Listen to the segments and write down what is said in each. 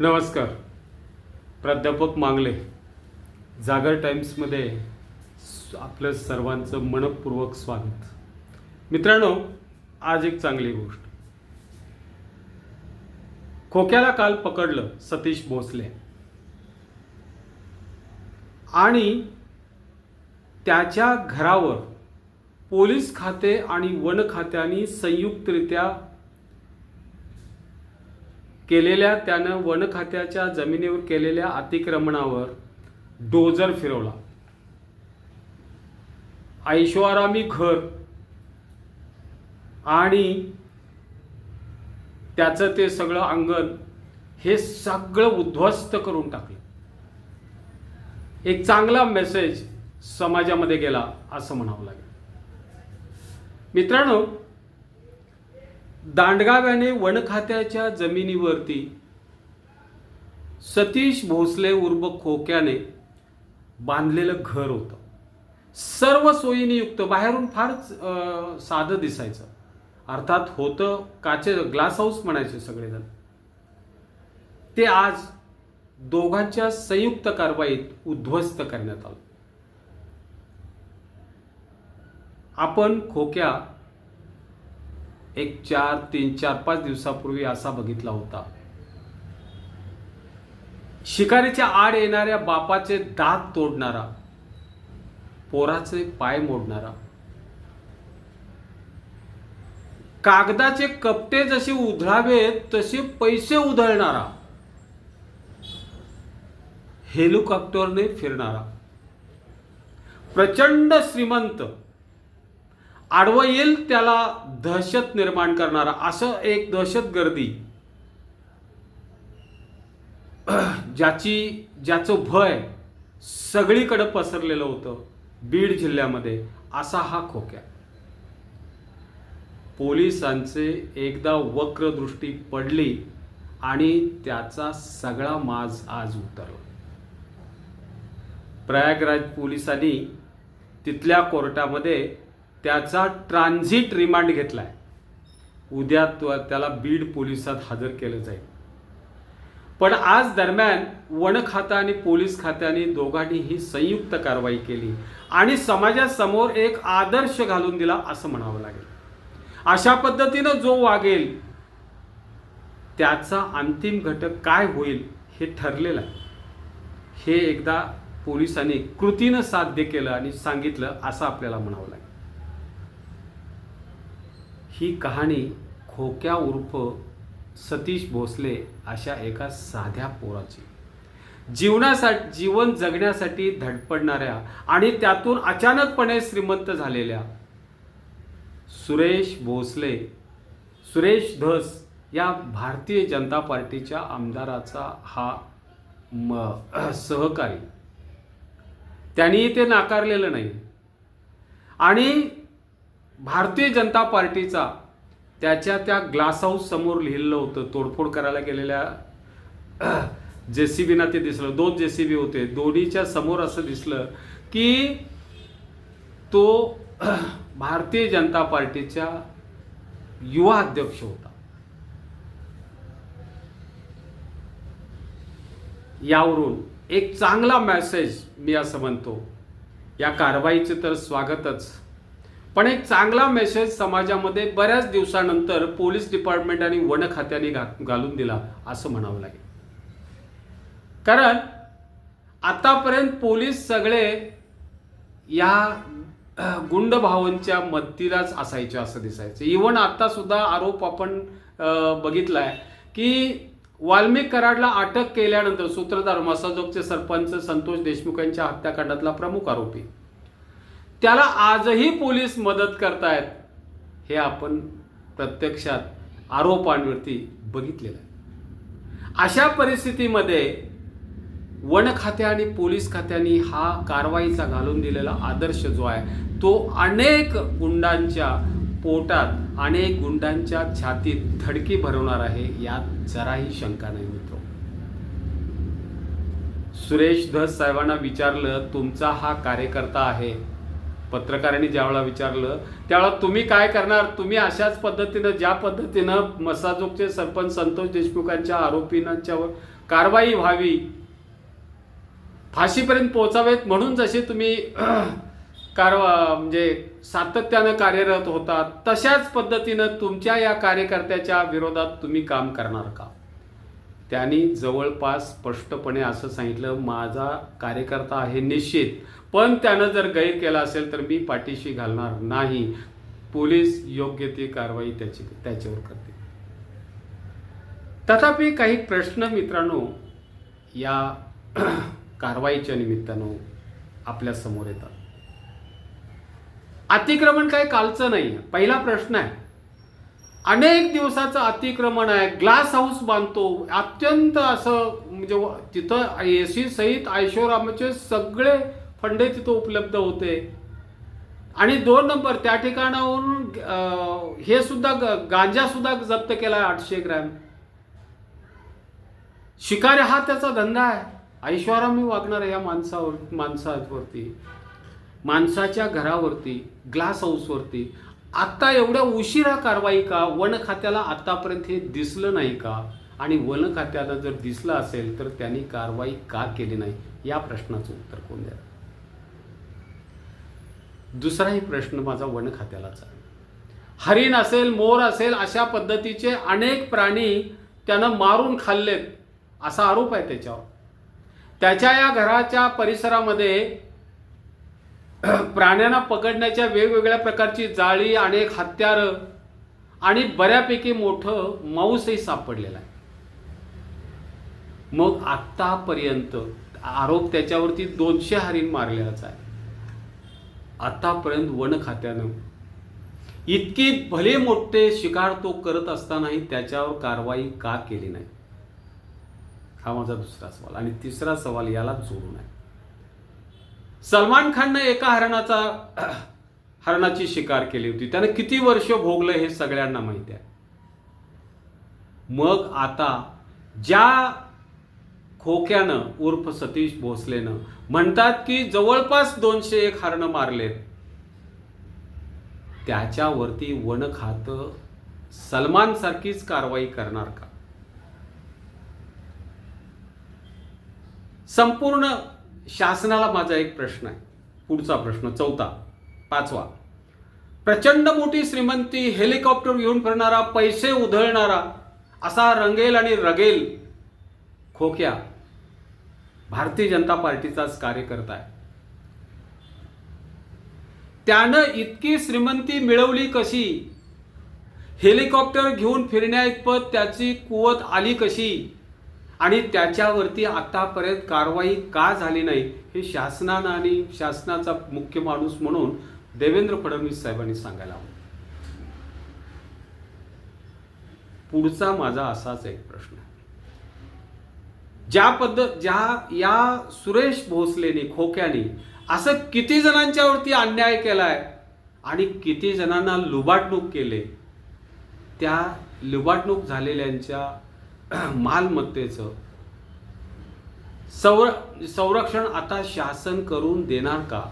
नमस्कार. प्राध्यापक मांगले. जागर टाईम्समध्ये आपलं सर्वांचं मनपूर्वक स्वागत. मित्रांनो आज एक चांगली गोष्ट. खोक्याला काल पकडलं सतीश भोसले. आणि त्याच्या घरावर पोलीस खाते आणि वन खात्याने संयुक्तरित्या केलेल्या त्यानं वन खात्याच्या जमिनीवर केलेल्या अतिक्रमणावर डोजर फिरवला. ऐशोआरामी घर आणि त्याचं ते सगळं अंगण हे सगळं उद्ध्वस्त करून टाकलं. एक चांगला मेसेज समाजामध्ये गेला असं म्हणावं लागेल. मित्रांनो दांडगाव्याने वन खात्याच्या जमिनीवरती सतीश भोसले उर्ब खोक्याने बांधलेलं घर होतं. सर्व सोयीने युक्त बाहेरून फार साधं दिसायचं. अर्थात होतं काचे ग्लास हाऊस म्हणायचे सगळेजण. ते आज दोघांच्या संयुक्त कारवाईत उद्ध्वस्त करण्यात आलं. आपण खोक्या एक चार तीन चार पाच दिवसापूर्वी असा बघितला होता. शिकारीच्या आड येणाऱ्या बापाचे दात तोडणारा पोराचे पाय मोडणारा कागदाचे कपटे जसे उधळावेत तसे पैसे उधळणारा हेलिकॉप्टरने फिरणारा प्रचंड श्रीमंत आडवं येईल त्याला दहशत निर्माण करणारा असं एक दहशतगर्दी ज्याची ज्याचं भय सगळीकडे पसरलेलं होतं बीड जिल्ह्यामध्ये असा हा खोक्या. पोलिसांचे एकदा वक्र दृष्टी पडली आणि त्याचा सगळा माज आज उतरला. प्रयागराज पोलिसांनी तिथल्या कोर्टामध्ये त्याचा ट्रान्झिट रिमांड घेतलाय. उद्या तो- त्याला बीड पोलिसात हजर केलं जाईल. पण आज दरम्यान वन खातं आणि पोलीस खात्याने दोघांनीही संयुक्त कारवाई केली आणि समाजासमोर एक आदर्श घालून दिला असं म्हणावं लागेल. अशा पद्धतीनं जो वागेल त्याचा अंतिम घटक काय होईल हे ठरलेलं आहे. हे एकदा पोलिसांनी कृतीनं साध्य केलं आणि सांगितलं असं आपल्याला म्हणावं लागेल. ही कहाणी खोक्या उर्फ सतीश भोसले अशा एका साध्या पोराची. जीवनासाठी जीवन जगण्यासाठी धडपडणाऱ्या आणि त्यातून अचानकपणे श्रीमंत झालेल्या सुरेश भोसले सुरेश धस या भारतीय जनता पार्टीच्या आमदाराचा हा म सहकारी. त्यांनी ते नाकारलेलं नाही. आणि भारतीय जनता पार्टीचा त्याच्या त्या ग्लास हाऊस समोर लिहिलेलं होतं तोडफोड करायला गेलेल्या जे सी बीना ते दिसलं. दोन जे सी बी होते. दोन्हीच्या समोर असं दिसलं की तो भारतीय जनता पार्टीच्या युवा अध्यक्ष होता. यावरून एक चांगला मॅसेज मी असं म्हणतो. या कारवाईचं तर स्वागतच. पण एक चांगला मेसेज समाजामध्ये बऱ्याच दिवसानंतर पोलीस डिपार्टमेंट आणि वन खात्याने घा- घालून दिला असं म्हणावं लागेल. कारण आतापर्यंत पोलीस सगळे या गुंड भावांच्या मदतीलाच असायचे असं दिसायचं. इवन आता सुद्धा आरोप आपण बघितलाय की वाल्मिक कराडला अटक केल्यानंतर सूत्रधार मसाजोगचे सरपंच संतोष देशमुख यांच्या हत्याकांडातला प्रमुख आरोपी. त्याला आजही पोलीस मदत करतायत. हे आपण प्रत्यक्षात आरोपांवरती बघितलेलं आहे. अशा परिस्थितीमध्ये वन खाते आणि पोलीस खात्यांनी हा कारवाईचा घालून दिलेला आदर्श जो आहे तो अनेक गुंडांच्या पोटात अनेक गुंडांच्या छातीत धडकी भरवणार आहे यात जराही शंका नाही मित्र. सुरेश धस साहेबांना विचारलं तुमचा हा कार्यकर्ता आहे पत्रकारांनी ज्यावेळेला विचारलं त्यावेळेला तुम्ही काय करणार? तुम्ही अशाच पद्धतीनं ज्या पद्धतीनं मसाजोगचे सरपंच संतोष देशमुखांच्या आरोपींच्यावर कारवाई व्हावी फाशीपर्यंत पोहोचावेत म्हणून जसे तुम्ही कारवा म्हणजे सातत्यानं कार्यरत होता तशाच पद्धतीनं तुमच्या या कार्यकर्त्याच्या विरोधात तुम्ही काम करणार का? त्यांनी जवळपास स्पष्टपणे असं सांगितलं माझा कार्यकर्ता आहे निश्चित. पण त्यानं जर गैर केला असेल तर मी पाठीशी घालणार नाही. पोलीस योग्य ती कारवाई त्याची त्याच्यावर करते तथापि काही प्रश्न मित्रांनो या कारवाईच्या निमित्तानं आपल्यासमोर येतात. अतिक्रमण काही कालचं नाही पहिला प्रश्न आहे. अनेक दिवसाचं अतिक्रमण आहे ग्लास हाऊस बांधतो. अत्यंत असं म्हणजे तिथं ए सी सहित ऐशोरामाचे सगळे फंडे तिथं उपलब्ध होते. आणि दोन नंबर त्या ठिकाणाहून हे सुद्धा ग- गांजा सुद्धा जप्त केला आहे आठशे ग्रॅम. शिकारी हा त्याचा धंदा आहे. ऐश्वरामी वागणार या माणसावर माणसावरती. माणसाच्या घरावरती ग्लास हाऊसवरती. आत्ता एवढ्या उशिरा कारवाई का? वन खात्याला आत्तापर्यंत हे दिसलं नाही का? आणि वन खात्याला जर दिसलं असेल तर त्यांनी कारवाई का केली नाही? या प्रश्नाचं उत्तर कोण द्या दुसराही प्रश्न माझा वन खात्यालाच आहे. हरिण असेल मोर असेल अशा पद्धतीचे अनेक प्राणी त्यानं मारून खाल्लेत असा आरोप आहे त्याच्यावर. त्याच्या या घराच्या परिसरामध्ये प्राण्यांना पकडण्याच्या वेगवेगळ्या प्रकारची जाळी अनेक हत्यारं आणि बऱ्यापैकी मोठं मांसही सापडलेलं आहे. मग आत्तापर्यंत आरोप त्याच्यावरती दोनशे हरिण मारलेलाच आहे. आतापर्यंत वन खात्यानं. इतकी भले मोठे शिकार तो करत असतानाही त्याच्यावर कारवाई का केली नाही? हा माझा दुसरा सवाल. आणि तिसरा सवाल याला जोडून आहे सलमान खाननं एका हरणाचा हरणाची शिकार केली होती. त्यानं किती वर्ष भोगलं हे सगळ्यांना माहिती आहे. मग आता ज्या खोक्यानं उर्फ सतीश भोसलेनं म्हणतात की जवळपास दोनशे एक हरणं मारलेत. त्याच्यावरती वन खातं सलमान सारखीच कारवाई करणार का? संपूर्ण शासनाला माझा एक प्रश्न आहे. पुढचा प्रश्न चौथा पाचवा. प्रचंड मोठी श्रीमंती हेलिकॉप्टर घेऊन फिरणारा पैसे उधळणारा असा रंगेल आणि रगेल खोक्या भारतीय जनता पार्टीचाच कार्यकर्ता आहे. त्यानं इतकी श्रीमंती मिळवली कशी? हेलिकॉप्टर घेऊन फिरण्याइतपत त्याची कुवत आली कशी? आणि त्याच्यावरती आतापर्यंत कारवाई का झाली नाही हे शासनानं आणि शासनाचा मुख्य माणूस म्हणून देवेंद्र फडणवीस साहेबांनी सांगायला हवं. पुढचा माझा असाच एक प्रश्न आहे. ज्या पद्धत ज्या या सुरेश भोसलेने खोक्याने असं किती जणांच्यावरती अन्याय केला आहे आणि किती जणांना लुबाडणूक केले त्या लुबाडणूक झालेल्यांच्या मालमत्तेचं संर संरक्षण आता शासन करून देणार का?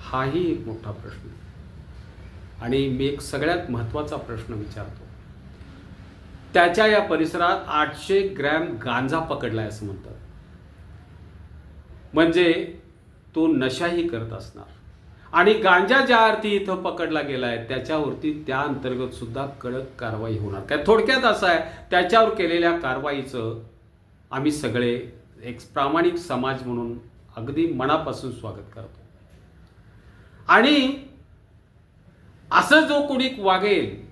हाही एक मोठा प्रश्न. आणि मी एक सगळ्यात महत्त्वाचा प्रश्न विचारतो. त्याच्या या परिसरात आठशे ग्रॅम गांजा पकडलाय असं म्हणतात. म्हणजे तो नशाही करत असणार. आणि गांजा ज्या अर्थी इथं पकडला गेला आहे त्याच्यावरती त्या अंतर्गत सुद्धा कडक कारवाई होणार. काय थोडक्यात असं आहे त्याच्यावर केलेल्या कारवाईचं आम्ही सगळे एक प्रामाणिक समाज म्हणून अगदी मनापासून स्वागत करतो. आणि असं जो कोणी वागेल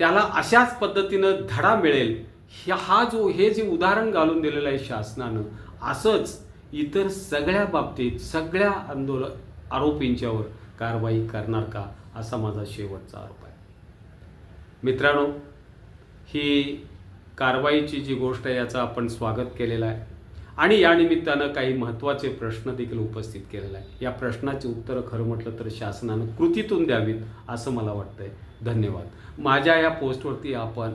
त्याला अशाच पद्धतीनं धडा मिळेल. ह्या- हा जो हे जे उदाहरण घालून दिलेलं आहे शासनानं असंच इतर सगळ्या बाबतीत सगळ्या आंदोलन आरोपींच्यावर कारवाई करणार का असा माझा शेवटचा आरोप आहे. मित्रांनो ही कारवाईची जी गोष्ट आहे याचं आपण स्वागत केलेलं आहे. आणि या निमित्तानं काही महत्त्वाचे प्रश्न देखील उपस्थित केलेले आहे या प्रश्नाची उत्तरं खरं म्हटलं तर शासनानं कृतीतून द्यावीत असं मला वाटतंय. धन्यवाद. माझ्या या पोस्टवरती आपण